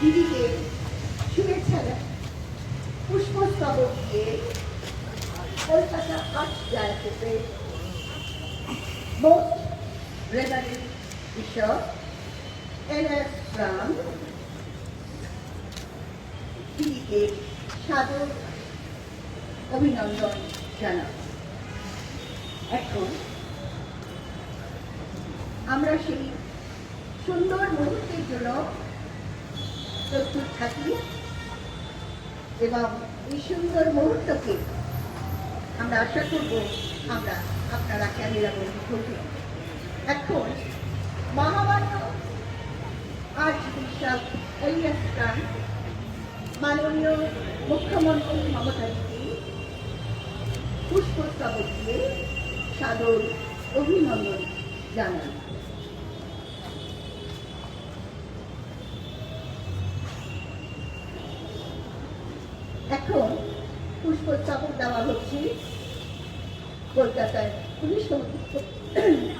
দিদিকে শুভেচ্ছা পুষ্পস্তবক দিয়ে Kolkata art most reverend bishop N S Ram দিদিকে সাদর অভিনন্দন জানাব এখন আমরা সেই সুন্দর মুহূর্তের জন্য প্রস্তুত থাকি এবং এই সুন্দর মুহূর্তকে আমরা আশা করব আমরা আপনারা ক্যামেরা বন্ধু করবেন এখন মহামান্য আর্চ বিশপ এলিয়াস খান মাননীয় মুখ্যমন্ত্রী মমতা দিদি পুষ্পস্তবক দিয়ে সাদর অভিনন্দন জানান এখন পুষ্প পুষ্পস্তবক দেওয়া হচ্ছে কলকাতায়। সিটি